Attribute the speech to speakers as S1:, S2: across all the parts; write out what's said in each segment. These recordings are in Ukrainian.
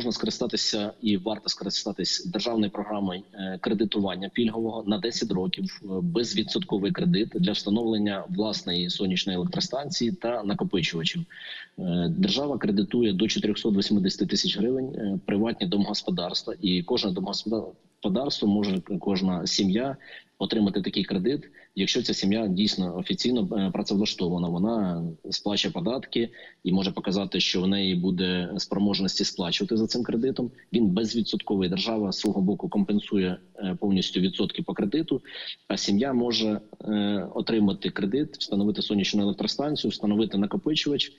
S1: можна скористатися і варто скористатись державною програмою е, кредитування пільгового на 10 років е, безвідсотковий кредит для встановлення власної сонячної електростанції та накопичувачів. Е, Держава кредитує до 480 тисяч гривень приватні домогосподарства, і кожне домогосподарство може кожна сім'я отримати такий кредит, якщо ця сім'я дійсно офіційно е, працевлаштована. Вона сплачує податки і може показати, що в неї буде спроможності сплачувати за цим кредитом. Він безвідсотковий. Держава з свого боку компенсує е, повністю відсотки по кредиту. А сім'я може е, отримати кредит, встановити сонячну електростанцію, встановити накопичувач.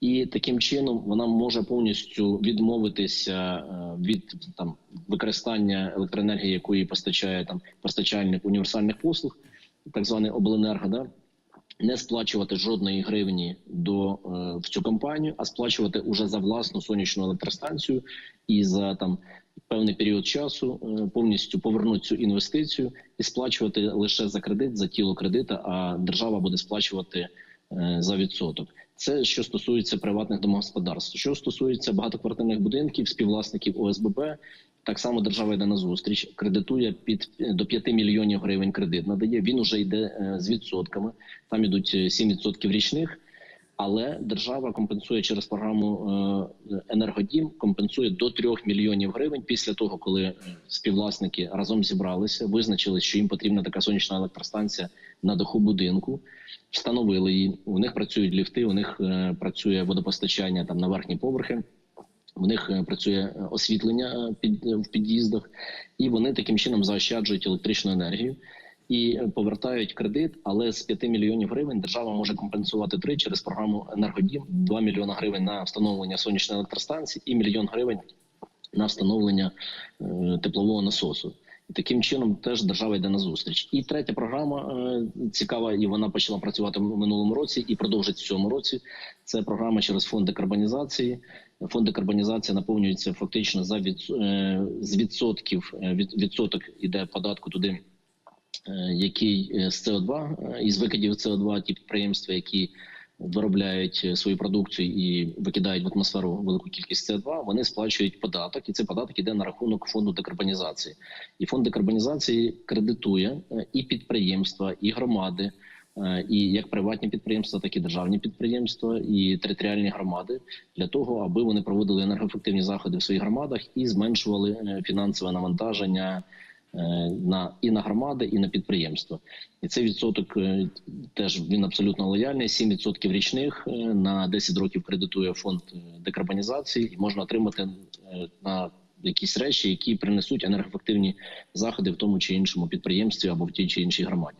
S1: І таким чином вона може повністю відмовитися е, від там використання електроенергії, яку їй постачає там постачальник універсальних послуг, так званий обленерго, да не сплачувати жодної гривні до е, в цю компанію, а сплачувати уже за власну сонячну електростанцію і за там певний період часу е, повністю повернути цю інвестицію і сплачувати лише за кредит, за тіло кредита. А держава буде сплачувати за відсоток. Це що стосується приватних домогосподарств. Що стосується багатоквартирних будинків, співвласників ОСББ, так само держава йде на зустріч, кредитує під до 5 мільйонів гривень кредит. Надає він уже йде е, з відсотками. Там ідуть е, 7% річних. Але держава компенсує через програму е, енергодім, компенсує до 3 мільйонів гривень після того, коли е, співвласники разом зібралися, визначили, що їм потрібна така сонячна електростанція на даху будинку. Встановили її. У них працюють ліфти, у них е, працює водопостачання там на верхні поверхи. У них працює освітлення під в під'їздах, і вони таким чином заощаджують електричну енергію і повертають кредит. Але з 5 мільйонів гривень держава може компенсувати три через програму енергодім 2 мільйона гривень на встановлення сонячної електростанції і мільйон гривень на встановлення е, теплового насосу. І таким чином теж держава йде на зустріч. І третя програма е, цікава, і вона почала працювати в минулому році і продовжить в цьому році. Це програма через фонд декарбонізації. Фонд декарбонізації наповнюється фактично за від, е, з відсотків. Від відсоток іде податку туди, який е, з СО2, е, із викидів СО2, ті підприємства, які виробляють е, свою продукцію і викидають в атмосферу велику кількість СО2, вони сплачують податок, і цей податок іде на рахунок фонду декарбонізації. І фонд декарбонізації кредитує е, і підприємства, і громади. е, І як приватні підприємства, так і державні підприємства і територіальні громади для того, аби вони проводили енергоефективні заходи в своїх громадах і зменшували е, фінансове навантаження е, на і на громади, і на підприємства. І цей відсоток е, теж він абсолютно лояльний. 7% річних е, на 10 років кредитує фонд е, декарбонізації, і можна отримати е, на якісь речі, які принесуть енергоефективні заходи в тому чи іншому підприємстві або в тій чи іншій громаді.